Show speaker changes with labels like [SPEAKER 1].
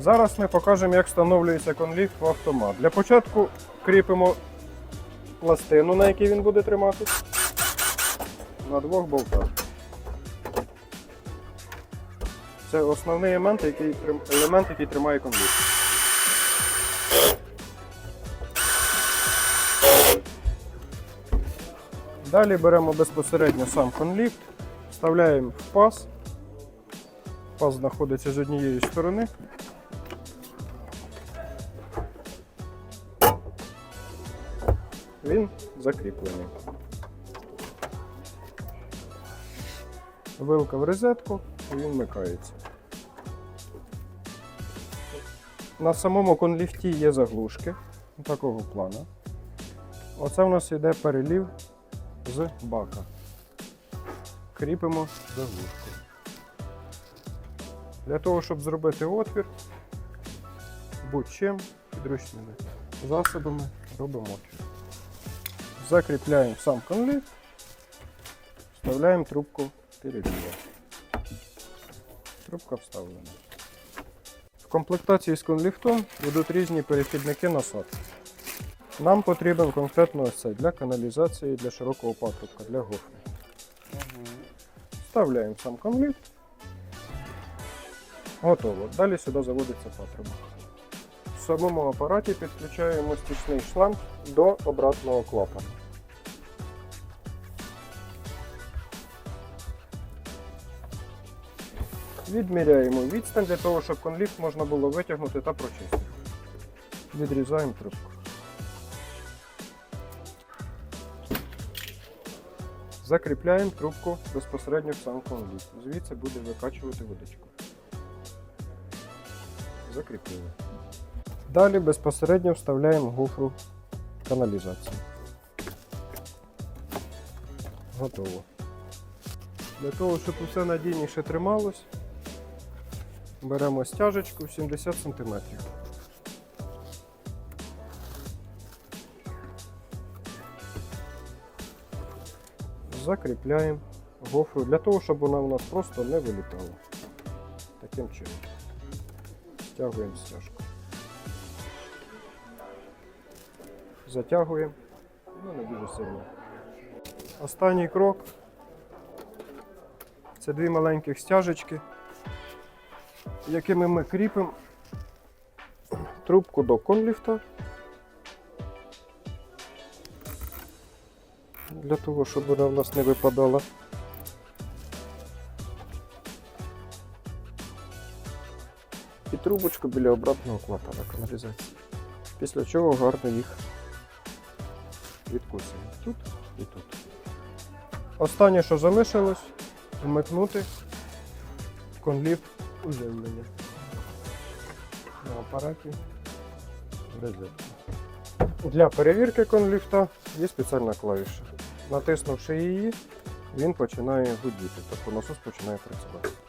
[SPEAKER 1] Зараз ми покажемо, як встановлюється конліфт в автомат. Для початку кріпимо пластину, на якій він буде триматись. На двох болтах. Це основний елемент, який, елемент, який тримає конліфт. Далі беремо безпосередньо сам конліфт, вставляємо в паз. Паз знаходиться з однієї сторони. Він закріплений. Вилка в розетку і він вмикається. На самому конліфті є заглушки такого плану. Оце у нас йде перелів з бака. Кріпимо заглушку. Для того, щоб зробити отвір, будь-чим підручними засобами робимо отвір. Закріпляємо сам конліфт, вставляємо трубку переліва. Трубка вставлена. В комплектації з конліфтом будуть різні перехідники насадки. Нам потрібен конкретно ось цей для каналізації, для широкого патрубка, для гофри. Вставляємо сам конліфт. Готово. Далі сюди заводиться патрубок. В самому апараті підключаємо стічний шланг до обратного клапана. Відміряємо відстань для того, щоб конліфт можна було витягнути та прочистити. Відрізаємо трубку. Закріпляємо трубку безпосередньо в сам конліфт. Звідси буде викачувати водичку. Закріпили. Далі безпосередньо вставляємо гофру каналізації. Готово. Для того, щоб усе надійніше трималось, беремо стяжечку 70 см. Закріпляємо гофру для того, щоб вона у нас просто не вилітала. Таким чином. Стягуємо стяжку. Затягуємо, ну не дуже сильно. Останній крок це дві маленьких стяжечки, якими ми кріпимо трубку до конліфта. Для того, щоб вона в нас не випадала. І трубочку біля обратного клапана каналізації. Після чого гарно їх відкусуємо. Тут і тут. Останнє, що залишилось, вмикнути конліфт уживлення на апараті в розетку. Для перевірки конліфта є спеціальна клавіша. Натиснувши її, він починає гудіти, тобто насос починає працювати.